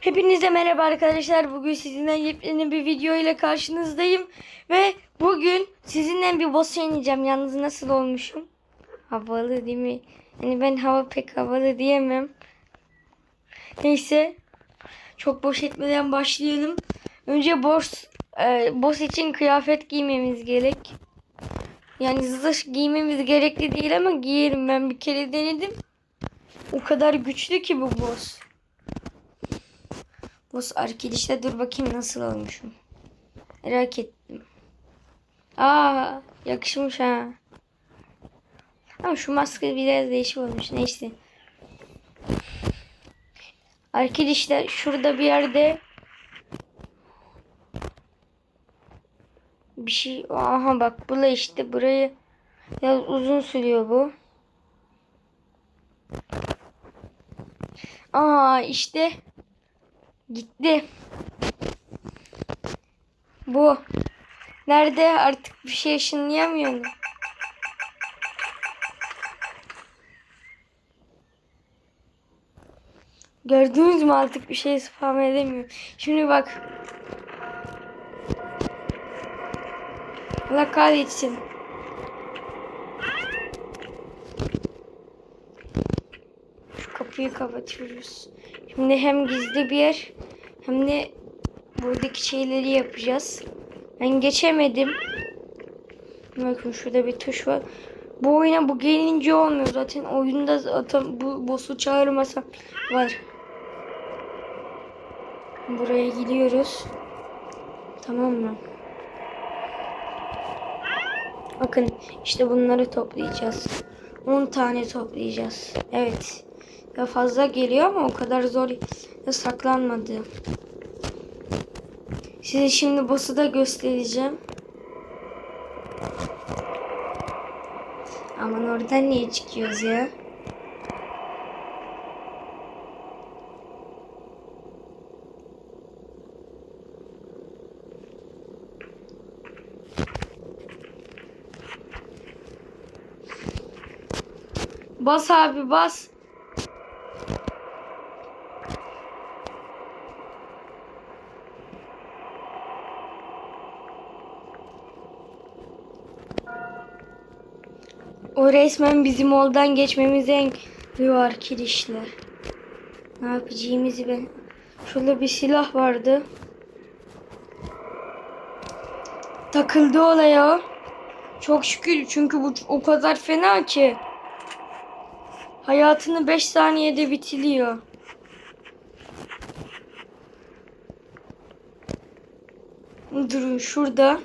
Hepinize merhaba arkadaşlar. Bugün sizinle yepyeni bir video ile karşınızdayım. Ve bugün sizinle bir boss oynayacağım. Yalnız nasıl olmuşum? Havalı değil mi? Yani ben hava pek havalı diyemem. Neyse. Çok boş etmeden başlayalım. Önce boss, e, boss için kıyafet giymemiz gerek. Yani zırh giymemiz gerekli değil ama giyerim. Ben bir kere denedim. O kadar güçlü ki bu boss. Boss arkadaşlar dur bakayım nasıl olmuşum. Merak ettim. Aa yakışmış ha. Ama şu maske biraz değişik olmuş. Neyse. Arkadaşlar şurada bir yerde bir şey aha bak bula işte burayı biraz uzun sürüyor bu. Aa işte gitti. Bu. Nerede artık bir şey ışınlayamıyorum. Gördünüz mü artık bir şey spam edemiyor. Şimdi bak. Allah kahretsin. Şu kapıyı kapatıyoruz. Şimdi hem gizli bir yer hem de buradaki şeyleri yapacağız. Ben geçemedim. Bakın şurada bir tuş var. Bu oyuna bu gelince olmuyor zaten. Oyunda zaten bu boss'u çağırmasam var. Buraya gidiyoruz. Tamam mı? Bakın işte bunları toplayacağız. 10 tane toplayacağız. Evet. Ya fazla geliyor ama o kadar zor ya saklanmadı. Size şimdi boss'u da göstereceğim. Aman oradan niye çıkıyoruz ya? Bas abi bas. O resmen bizim oldan geçmemize engelliyor arkadaşlar. Ne yapacağımızı ben... Şurada bir silah vardı. Takıldı olaya. Çok şükür çünkü bu o kadar fena ki. Hayatını 5 saniyede bitiriyor. Durun şurada.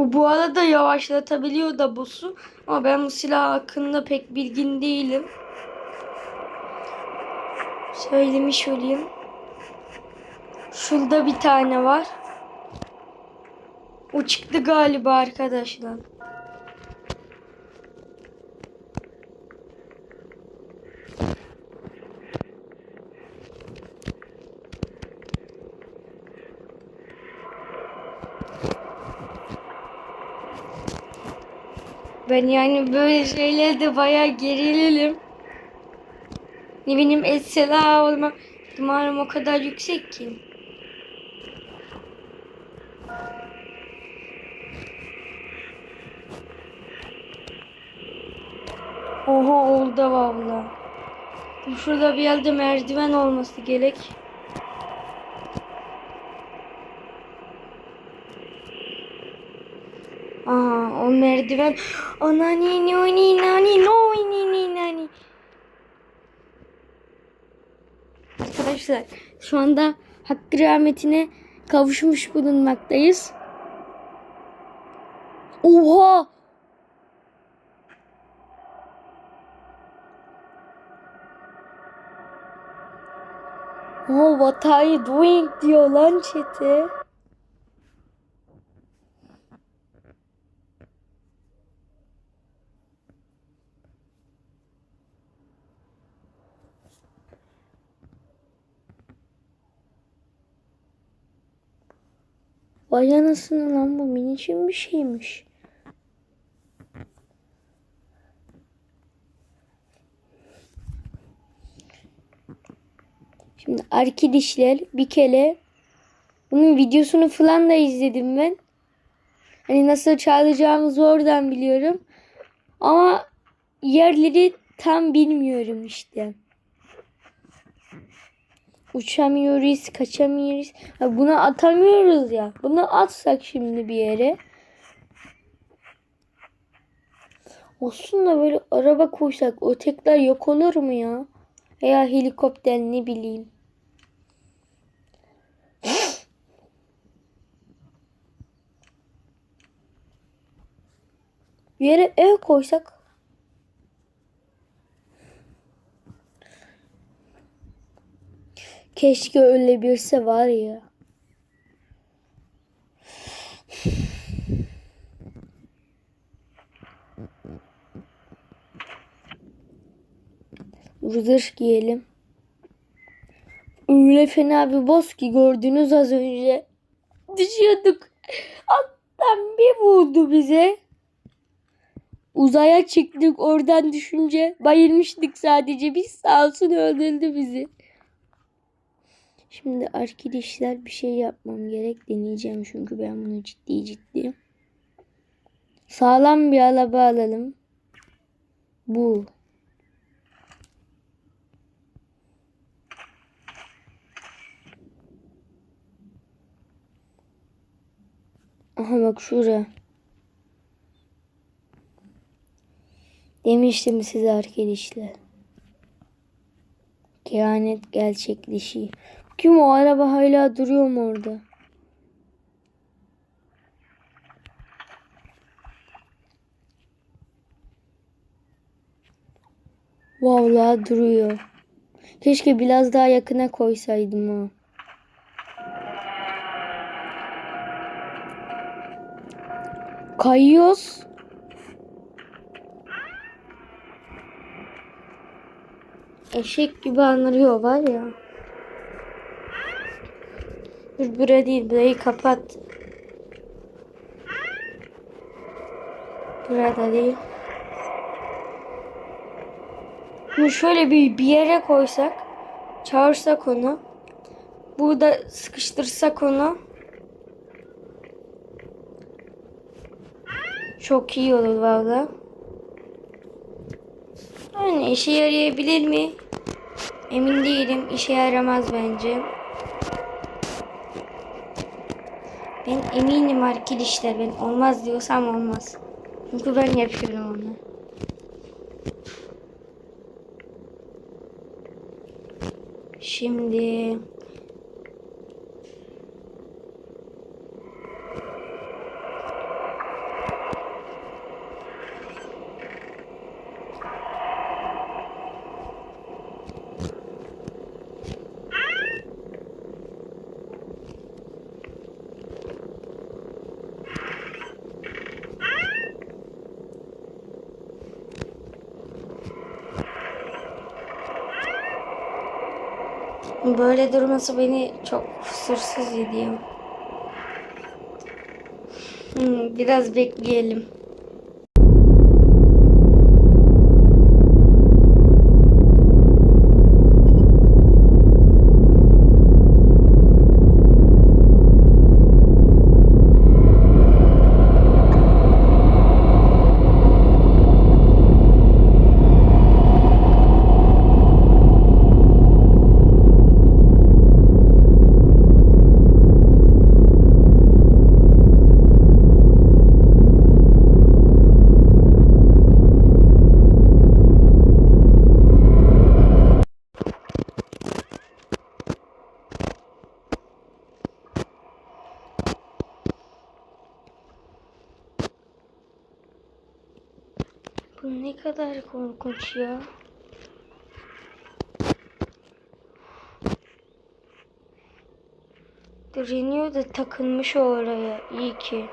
Bu bu arada yavaşlatabiliyor da boss'u. Ama ben bu silah hakkında pek bilgin değilim. Söylemiş olayım. Şurada bir tane var. O çıktı galiba arkadaşlar. Ben yani böyle şeylerde bayağı gerilirim. Ne benim Esra olma ihtimalim o kadar yüksek ki. Oha oldu valla. Şurada bir yerde merdiven olması gerek. Aha o merdiven. Anani ni ni nani no ni ni nani. Arkadaşlar şu anda hakkı rahmetine kavuşmuş bulunmaktayız. Oha! Oh, what are you doing diyor lan chat'e. Vay anasını lan bu minicim bir şeymiş. Şimdi arkadaşlar bir kere bunun videosunu falan da izledim ben. Hani nasıl çalacağımızı oradan biliyorum. Ama yerleri tam bilmiyorum işte. Uçamıyoruz, kaçamıyoruz. Ha, bunu atamıyoruz ya. Bunu atsak şimdi bir yere. Olsun da böyle araba koysak o tekrar yok olur mu ya? Veya helikopter ne bileyim. Bir yere ev koysak Keşke öyle birisi var ya. Zırh giyelim. Öyle fena bir boss ki gördünüz az önce. Düşüyorduk. Alttan bir vurdu bize. Uzaya çıktık oradan düşünce bayılmıştık sadece. Biz sağ olsun öldürdü bizi. Şimdi arkadaşlar bir şey yapmam gerek. Deneyeceğim çünkü ben bunu ciddi ciddi. Sağlam bir araba alalım. Bu. Aha bak şuraya. Demiştim size arkadaşlar. Kehanet gerçekleşiyor. Kim o araba hala duruyor mu orada? Vallahi duruyor. Keşke biraz daha yakına koysaydım ha. Kayıyoruz. Eşek gibi anırıyor var ya. Dur değil burayı kapat. Burada değil. Bunu şöyle bir, bir yere koysak. Çağırsak onu. Burada sıkıştırsak onu. Çok iyi olur valla. Yani işe yarayabilir mi? Emin değilim. İşe yaramaz bence. Ben eminim arkadaşlar. Ben olmaz diyorsam olmaz. Çünkü ben yapıyorum onu. Şimdi böyle durması beni çok huzursuz ediyor. Hmm, biraz bekleyelim. Kadar korkunç ya. Direniyor da takılmış oraya. İyi ki.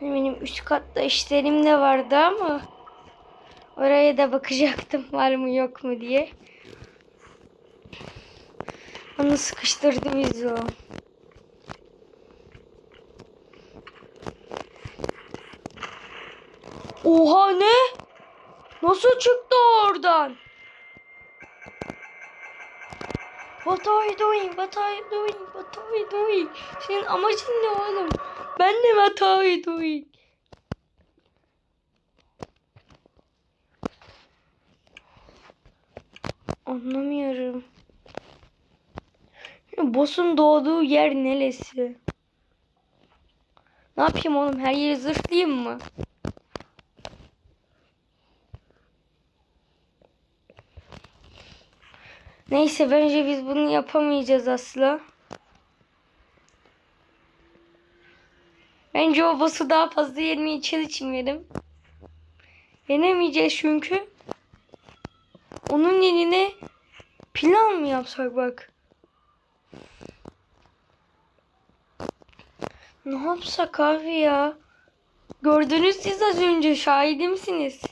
Benim üst katta işlerim de vardı ama oraya da bakacaktım var mı yok mu diye. Onu sıkıştırdı bizi o. Oha ne? Nasıl çıktı oradan? What are you doing? What are you doing? What are you doing? Senin amacın ne oğlum? Ben de what are you doing? Anlamıyorum. Boss'un doğduğu yer neresi? Ne yapayım oğlum? Her yeri zırhlayayım mı? Neyse bence biz bunu yapamayacağız asla. Bence o boss'u daha fazla yenmeye çalışmayalım. Yenemeyeceğiz çünkü. Onun yerine plan mı yapsak bak. Ne yapsak abi ya? Gördünüz siz az önce şahidimsiniz.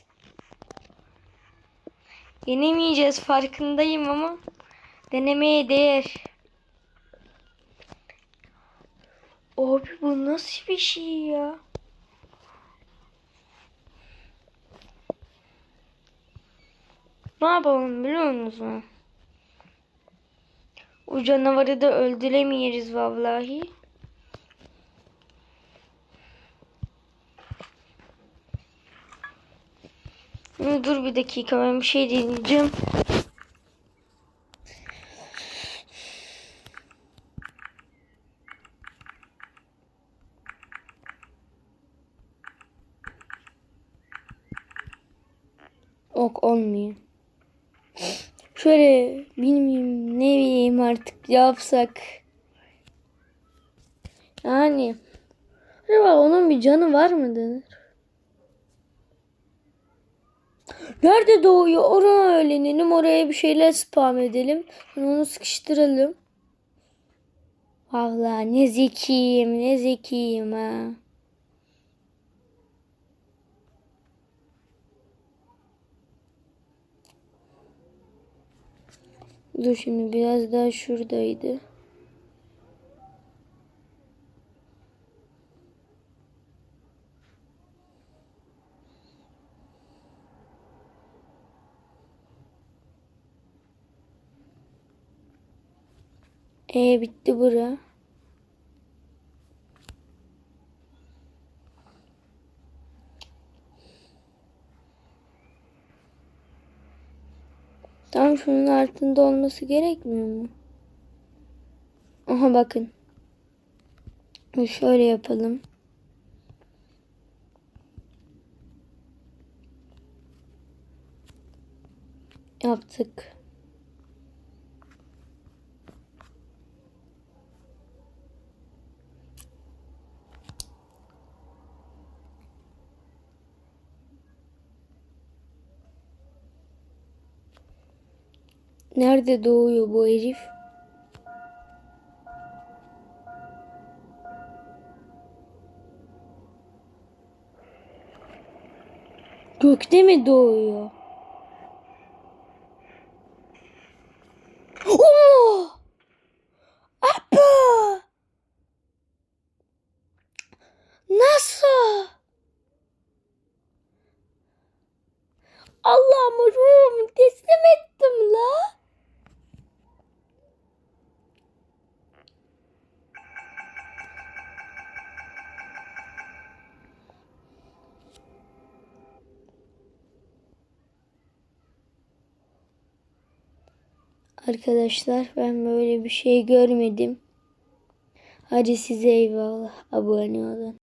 Yenemeyeceğiz farkındayım ama denemeye değer. Abi bu nasıl bir şey ya? Ne yapalım biliyor musunuz? O canavarı da öldüremeyiz vallahi. Dur bir dakika ben bir şey deneyeceğim. Ok olmuyor. Şöyle bilmiyorum ne bileyim artık yapsak. Yani acaba onun bir canı var mıdır? Nerede doğuyor? Oraya öğrenelim. Oraya bir şeyler spam edelim. Onu sıkıştıralım. Vallahi ne zekiyim, ne zekiyim ha. Dur şimdi biraz daha şuradaydı. E bitti bura. Tam şunun altında olması gerekmiyor mu? Aha bakın. Şöyle yapalım. Yaptık. Nerede doğuyor bu herif? Gökte mi doğuyor? Oo! Apa! Nasıl? Allah'ım ruhumu teslim ettim Arkadaşlar ben böyle bir şey görmedim. Hadi size eyvallah. Abone olun.